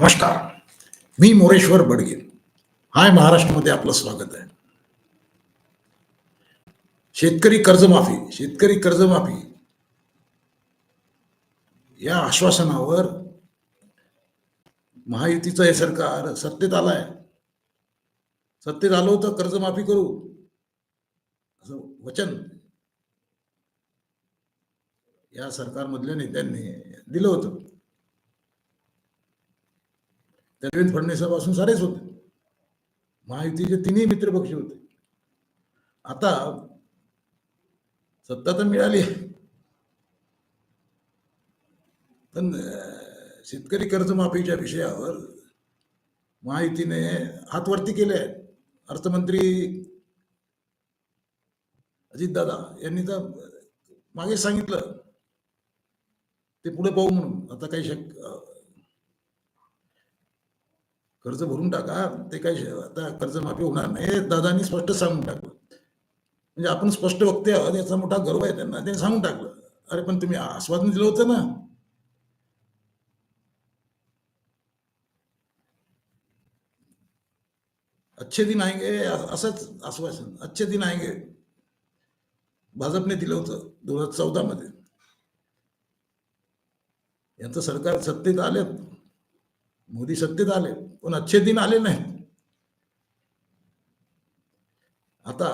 नमस्कार. मी मोरेश्वर बडगे. हाय महाराष्ट्रामध्ये आपलं स्वागत आहे. शेतकरी कर्जमाफी शेतकरी कर्जमाफी या आश्वासनावर महायुतीचं हे सरकार सत्तेत आलाय. सत्तेत आलो होतं कर्जमाफी करू. असं वचन या सरकारमधल्या नेत्यांनी दिलं होतं. देवेंद्र फडणवीसापासून सारेच होते. महायुतीचे तिन्ही मित्रपक्ष होते. आता सत्ता तर मिळाली पण शेतकरी कर्जमाफीच्या विषयावर महायुतीने हातवरती केले अर्थमंत्री अजितदादा यांनी तर मागे सांगितलं. ते पुढे पाहू म्हणून. आता काही शक कर्ज भरून टाका ते काही आता कर्जमाफी होणार नाही दादानी दादांनी स्पष्ट सांगून टाकलं. म्हणजे आपण स्पष्ट वक्ते आहोत याचा मोठा गर्व आहे त्यांना. त्यांनी सांगून टाकलं. अरे पण तुम्ही आश्वासन दिलं होतं ना. अच्छे दिन आएंगे असंच आश्वासन. अच्छे दिन आएंगे. भाजपने दिलं होतं दोन हजार चौदा मध्ये यांचं सरकार सत्तेत आलेत मोदी सत्तेत आले पण अच्छे दिन आले नाहीत. आता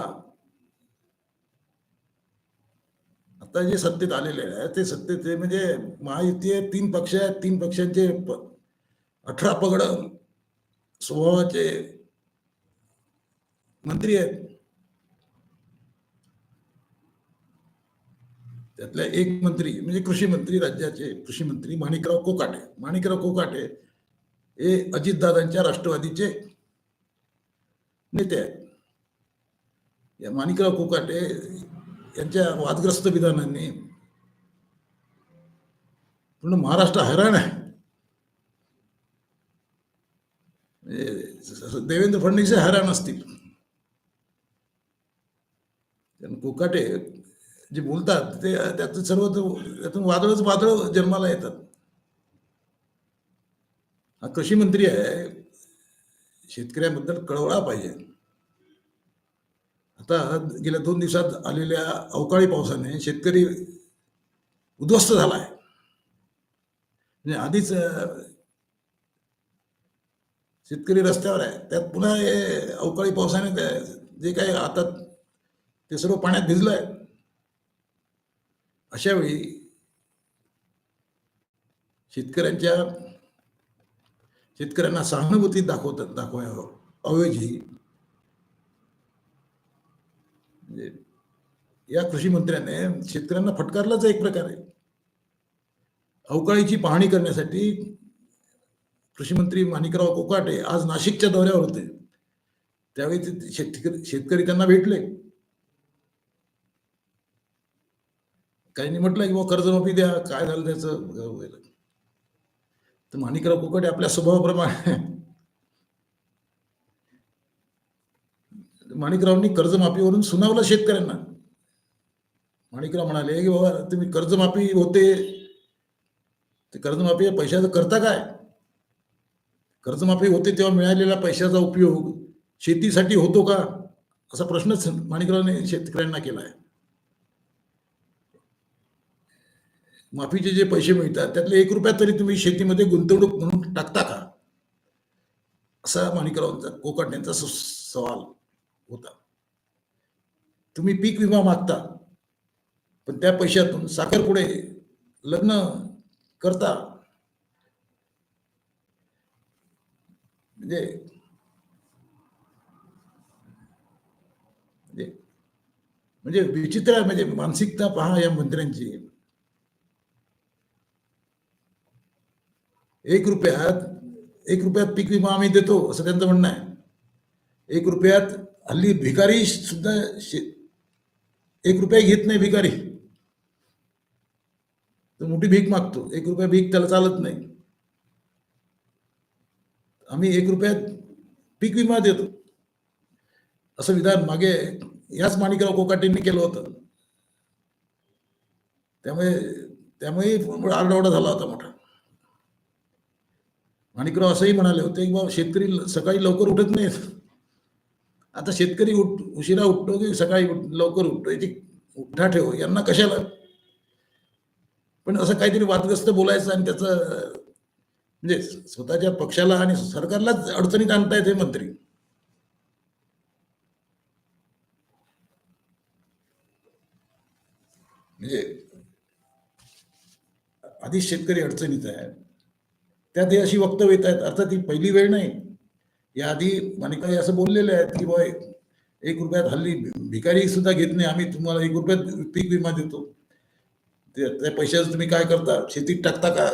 आता जे सत्तेत आलेले आहे ते सत्तेत म्हणजे महायुती आहे तीन पक्ष आहेत तीन पक्षांचे प- अठरा पगड स्वभावाचे मंत्री आहेत. त्यातल्या एक मंत्री म्हणजे कृषी मंत्री राज्याचे कृषी मंत्री माणिकराव कोकाटे. माणिकराव कोकाटे हे अजितदादांच्या राष्ट्रवादीचे नेते आहेत. या माणिकराव कोकाटे यांच्या वादग्रस्त विधानांनी पूर्ण महाराष्ट्र हैराण आहे. म्हणजे देवेंद्र फडणवीस हैराण असतील. कारण कोकाटे जे बोलतात ते त्यात सर्व त्यातून वादळच वादळ जन्माला येतात. हा कृषी मंत्री आहे शेतकऱ्यांबद्दल कळवळा पाहिजे. आता गेल्या दोन दिवसात आलेल्या अवकाळी पावसाने शेतकरी उद्ध्वस्त झाला आहे म्हणजे आधीच शेतकरी रस्त्यावर आहे त्यात पुन्हा हे अवकाळी पावसाने जे काही आता ते सर्व पाण्यात भिजलंय. अशा वेळी शेतकऱ्यांच्या शेतकऱ्यांना सहानुभूती दाखवतात दाखवाऐवजी म्हणजे या कृषी मंत्र्याने शेतकऱ्यांना फटकारलाच एक प्रकारे अवकाळीची पाहणी करण्यासाठी कृषी मंत्री माणिकराव कोकाटे आज नाशिकच्या दौऱ्यावर होते. त्यावेळी ते शेतकरी शेतकरी त्यांना भेटले. काहींनी म्हटलं की बाबा कर्जमाफी द्या काय झालं त्याचं? तर माणिकराव कोकाटे आपल्या स्वभावाप्रमाणे. माणिकरावांनी कर्जमाफीवरून सुनावलं शेतकऱ्यांना. माणिकराव म्हणाले की बाबा तुम्ही कर्जमाफी होते. ते कर्जमाफी पैशाचं करता काय? कर्जमाफी होते तेव्हा मिळालेल्या पैशाचा उपयोग शेतीसाठी होतो का? असा प्रश्नच माणिकरावने शेतकऱ्यांना केला आहे. माफीचे जे पैसे मिळतात त्यातले एक रुपया तरी तुम्ही शेतीमध्ये गुंतवणूक म्हणून टाकता का? असा माणिकरावांचा कोकाट्यांचा यांचा सवाल होता. तुम्ही पीक विमा मागता पण त्या पैशातून साखरपुडे लग्न करता. म्हणजे म्हणजे, म्हणजे विचित्र म्हणजे मानसिकता पहा या मंत्र्यांची. एक रुपयात एक रुपयात पीक विमा आम्ही देतो असं त्यांचं म्हणणं आहे. एक रुपयात हल्ली भिकारी सुद्धा शे- एक रुपया घेत नाही भिकारी. तो मोठी भीक मागतो एक रुपया भीक त्याला चालत नाही. आम्ही एक रुपयात पीक विमा देतो. असं विधान मागे याच माणिकराव कोकाटेंनी केलं होतं. त्यामुळे त्यामुळे आरडाओरडा झाला होता मोठा. माणिकराव असंही म्हणाले होते की बाबा शेतकरी सकाळी लवकर उठत नाहीत. आता शेतकरी उठ उशिरा उठतो की सकाळी लवकर उठतो? याची उठा ठेव यांना कशाला? पण असं काहीतरी वादग्रस्त बोलायचं आणि त्याचं म्हणजे स्वतःच्या पक्षाला आणि सरकारलाच अडचणीत आणतायत हे मंत्री. म्हणजे आधीच शेतकरी अडचणीत आहे. त्यात अशी वक्तव्य येत आहेत अर्थात ही पहिली वेळ नाही. याआधी माणिकाई असं बोललेले आहेत की बाय एक रुपयात हल्ली भिकारी सुद्धा घेत नाही. आम्ही तुम्हाला एक रुपयात पीक विमा देतो. ते त्या पैशाचं तुम्ही काय करता? शेतीत टाकता का?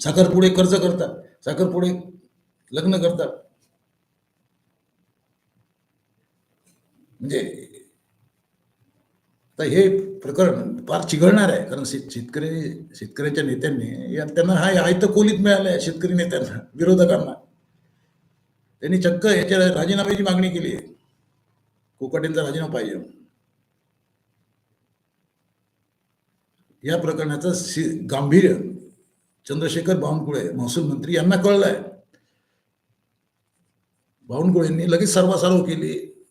साखरपुडे कर्ज करता. साखरपुडे लग्न करता. म्हणजे आता हे प्रकरण फार चिघळणार आहे. कारण शेत शेतकरी शेतकऱ्यांच्या नेत्यांनी या त्यांना हा आयत कोलीत मिळालं आहे शेतकरी नेत्यांना विरोधकांना. त्यांनी चक्क याच्या राजीनाम्याची मागणी केली. आहे कोकाटेंचा राजीनामा पाहिजे या प्रकरणाचं गांभीर्य चंद्रशेखर बावनकुळे महसूल मंत्री यांना कळलं आहे बावनकुळेंनी लगेच सर्वासार्व केली.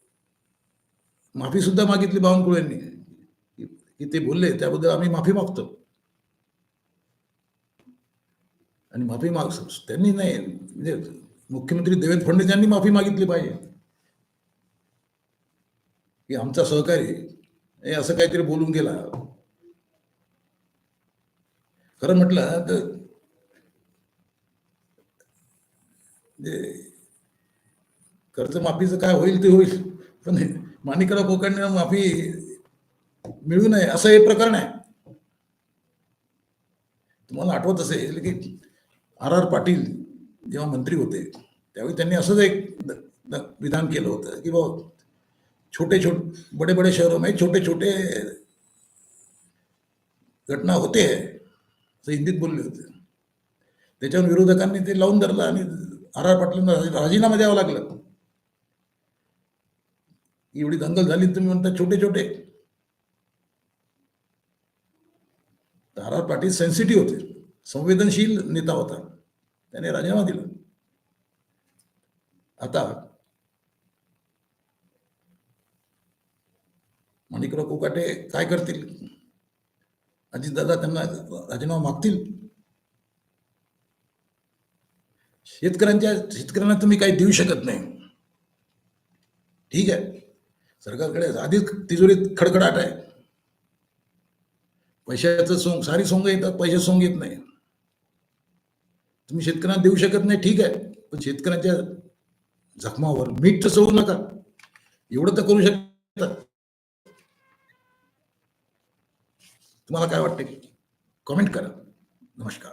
माफी सुद्धा मागितली बावनकुळेंनी. की ते बोलले त्याबद्दल आम्ही माफी मागतो. आणि माफी माग त्यांनी नाही म्हणजे मुख्यमंत्री देवेंद्र फडणवीस यांनी माफी मागितली पाहिजे. की आमचा सहकारी असं काहीतरी बोलून गेला. खरं म्हटलं तर म्हणजे कर्जमाफीचं काय होईल ते होईल. पण माणिकराव कोकांना माफी मिळू नये असं हे प्रकरण आहे. तुम्हाला आठवत असेल की आर आर पाटील जेव्हा मंत्री होते त्यावेळी त्यांनी असंच एक विधान केलं होतं की बाबा छोटे छोटे बडे बडे शहरों में म्हणजे छोटे छोटे घटना होते असं हिंदीत बोलले होते. त्याच्यावर विरोधकांनी ते लावून धरलं आणि आर आर पाटलांना राजीनामा द्यावा लागला. एवढी दंगल झाली तुम्ही म्हणता छोटे छोटे. आर आर पाटील सेन्सिटिव्ह होते. संवेदनशील नेता होता. त्याने राजीनामा दिला. आता माणिकराव कोकाटे काय करतील? अजितदादा त्यांना राजीनामा मागतील? शेतकऱ्यांच्या शेतकऱ्यांना तुम्ही काही देऊ शकत नाही. ठीक आहे. सरकारकडे आधीच तिजोरीत खडखडाट आहे. पैशाचं सोंग सारी सोंग येतात पैसे सोंग येत नाही. तुम्ही शेतकऱ्यांना देऊ शकत नाही ठीक आहे. पण शेतकऱ्यांच्या जखमावर मीठ तर सोडू नका. एवढं तर करू शकता. तुम्हाला काय वाटतं कमेंट करा. नमस्कार.